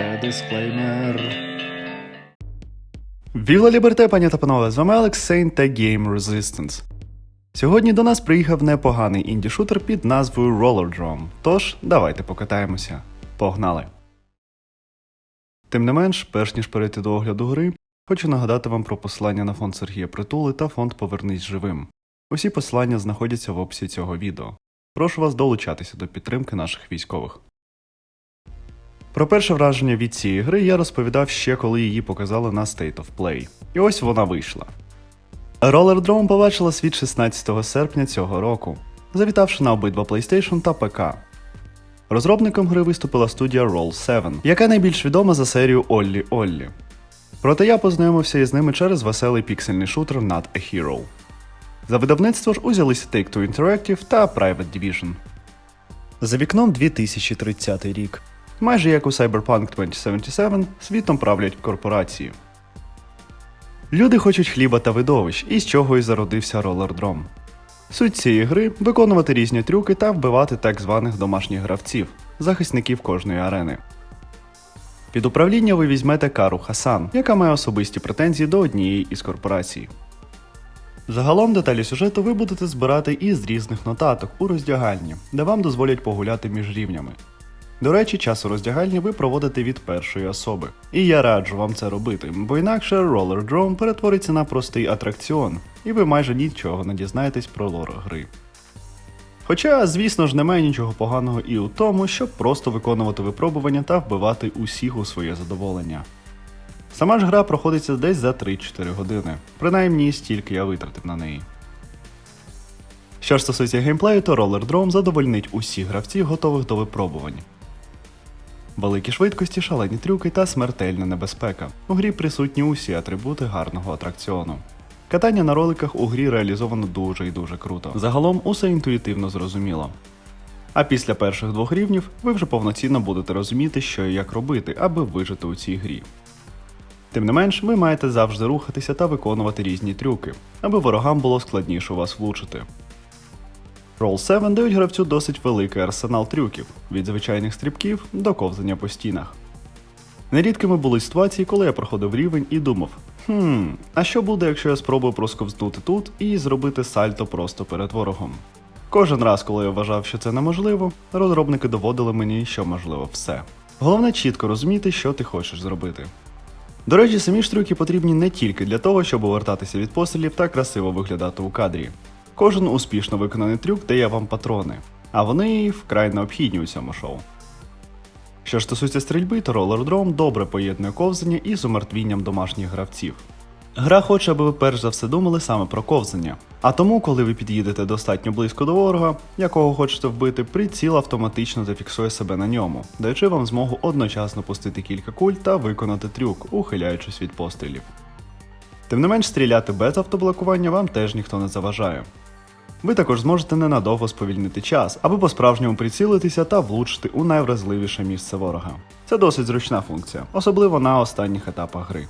Це дисклеймер. Віла Ліберте, пані та панове, з вами Алекс та Game Resistance. Сьогодні до нас приїхав непоганий інді-шутер під назвою Rollerdrome. Тож, давайте покатаємося. Погнали! Тим не менш, перш ніж перейти до огляду гри, хочу нагадати вам про посилання на фонд Сергія Притули та фонд Повернись живим. Усі посилання знаходяться в описі цього відео. Прошу вас долучатися до підтримки наших військових. Про перше враження від цієї гри я розповідав ще коли її показали на State of Play. І ось вона вийшла. Rollerdrome побачила світ 16 серпня цього року, завітавши на обидва PlayStation та ПК. Розробником гри виступила студія Roll7, яка найбільш відома за серію Оллі Оллі. Проте я познайомився із ними через веселий піксельний шутер Not a Hero. За видавництво ж узялися Take-Two Interactive та Private Division. За вікном 2030 рік. Майже як у Cyberpunk 2077, світом правлять корпорації. Люди хочуть хліба та видовищ, із чого і зародився Rollerdrome. Суть цієї гри виконувати різні трюки та вбивати так званих домашніх гравців, захисників кожної арени. Під управління ви візьмете Кару Хасан, яка має особисті претензії до однієї із корпорацій. Загалом деталі сюжету ви будете збирати із різних нотаток у роздягальні, де вам дозволять погуляти між рівнями. До речі, час у роздягальні ви проводите від першої особи. І я раджу вам це робити, бо інакше Roller Drone перетвориться на простий атракціон, і ви майже нічого не дізнаєтесь про лор гри. Хоча, звісно ж, немає нічого поганого і у тому, щоб просто виконувати випробування та вбивати усіх у своє задоволення. Сама ж гра проходиться десь за 3-4 години, принаймні стільки я витратив на неї. Що ж стосується геймплею, то Roller Drome задовольнить усіх гравців, готових до випробувань. Великі швидкості, шалені трюки та смертельна небезпека. У грі присутні усі атрибути гарного атракціону. Катання на роликах у грі реалізовано дуже і дуже круто. Загалом усе інтуїтивно зрозуміло. А після перших двох рівнів ви вже повноцінно будете розуміти, що і як робити, аби вижити у цій грі. Тим не менш, ви маєте завжди рухатися та виконувати різні трюки, аби ворогам було складніше вас влучити. Roll 7 дають гравцю досить великий арсенал трюків від звичайних стрибків до ковзання по стінах. Нерідкими були ситуації, коли я проходив рівень і думав: хм, а що буде, якщо я спробую просковзнути тут і зробити сальто просто перед ворогом? Кожен раз, коли я вважав, що це неможливо, розробники доводили мені, що можливо все. Головне чітко розуміти, що ти хочеш зробити. До речі, самі ж трюки потрібні не тільки для того, щоб увертатися від пострілів та красиво виглядати у кадрі. Кожен успішно виконаний трюк дає вам патрони, а вони вкрай необхідні у цьому шоу. Що стосується стрільби, то Drome добре поєднує ковзання із умертвінням домашніх гравців. Гра хоче, аби ви перш за все думали саме про ковзання. А тому, коли ви під'їдете достатньо близько до ворога, якого хочете вбити, приціл автоматично зафіксує себе на ньому, даючи вам змогу одночасно пустити кілька куль та виконати трюк, ухиляючись від пострілів. Тим не менш, стріляти без автоблокування вам теж ніхто не заважає. Ви також зможете ненадовго сповільнити час, аби по-справжньому прицілитися та влучити у найвразливіше місце ворога. Це досить зручна функція, особливо на останніх етапах гри.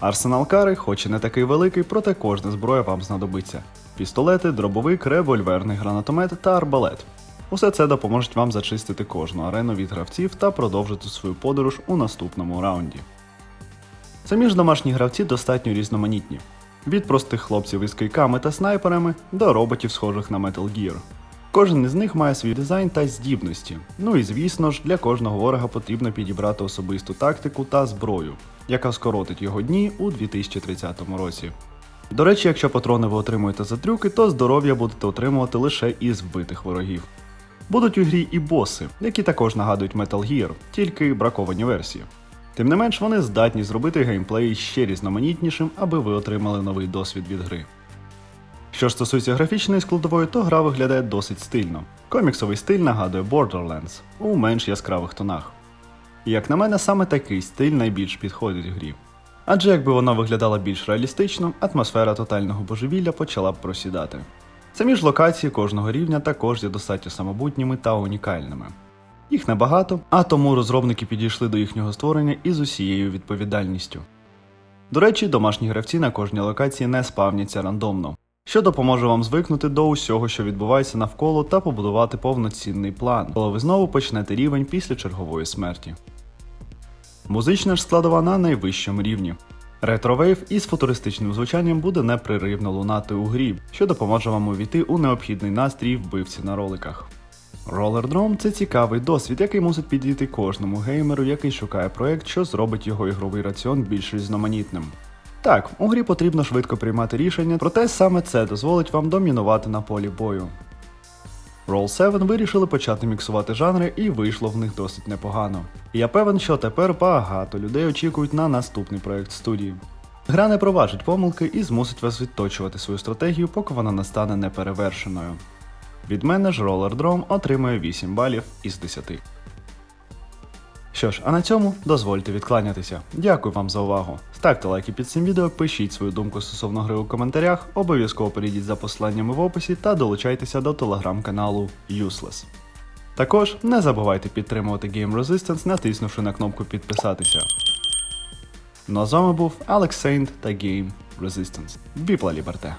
Арсенал кари, хоч і не такий великий, проте кожна зброя вам знадобиться: пістолети, дробовик, револьверний гранатомет та арбалет. Усе це допоможе вам зачистити кожну арену від гравців та продовжити свою подорож у наступному раунді. Самі ж домашні гравці достатньо різноманітні. Від простих хлопців із кийками та снайперами до роботів, схожих на Metal Gear. Кожен із них має свій дизайн та здібності. Ну і звісно ж, для кожного ворога потрібно підібрати особисту тактику та зброю, яка скоротить його дні у 2030 році. До речі, якщо патрони ви отримуєте за трюки, то здоров'я будете отримувати лише із вбитих ворогів. Будуть у грі і боси, які також нагадують Metal Gear, тільки браковані версії. Тим не менш, вони здатні зробити геймплей ще різноманітнішим, аби ви отримали новий досвід від гри. Що ж стосується графічної складової, то гра виглядає досить стильно. Коміксовий стиль нагадує Borderlands у менш яскравих тонах. І як на мене, саме такий стиль найбільш підходить грі. Адже якби вона виглядала більш реалістично, атмосфера тотального божевілля почала б просідати. Самі ж локації кожного рівня також є достатньо самобутніми та унікальними. Їх небагато, а тому розробники підійшли до їхнього створення із усією відповідальністю. До речі, домашні гравці на кожній локації не спавняться рандомно, що допоможе вам звикнути до усього, що відбувається навколо, та побудувати повноцінний план, коли ви знову почнете рівень після чергової смерті. Музична ж складова на найвищому рівні. Ретровейв із футуристичним звучанням буде непреривно лунати у грі, що допоможе вам увійти у необхідний настрій вбивці на роликах. Ролердром це цікавий досвід, який мусить підійти кожному геймеру, який шукає проект, що зробить його ігровий раціон більш різноманітним. Так, у грі потрібно швидко приймати рішення, проте саме це дозволить вам домінувати на полі бою. Roll 7 вирішили почати міксувати жанри і вийшло в них досить непогано. І я певен, що тепер багато людей очікують на наступний проект студії. Гра не проважить помилки і змусить вас відточувати свою стратегію, поки вона не стане неперевершеною. Від мене ж Roller Drome отримує 8 балів із 10. Що ж, а на цьому дозвольте відкланятися. Дякую вам за увагу. Ставте лайки під цим відео, пишіть свою думку стосовно гри у коментарях, обов'язково перейдіть за посиланнями в описі та долучайтеся до телеграм-каналу Useless. Також не забувайте підтримувати Game Resistance, натиснувши на кнопку підписатися. Ну а з вами був Алекс Сейнт та Game Resistance. Віпла Ліберте!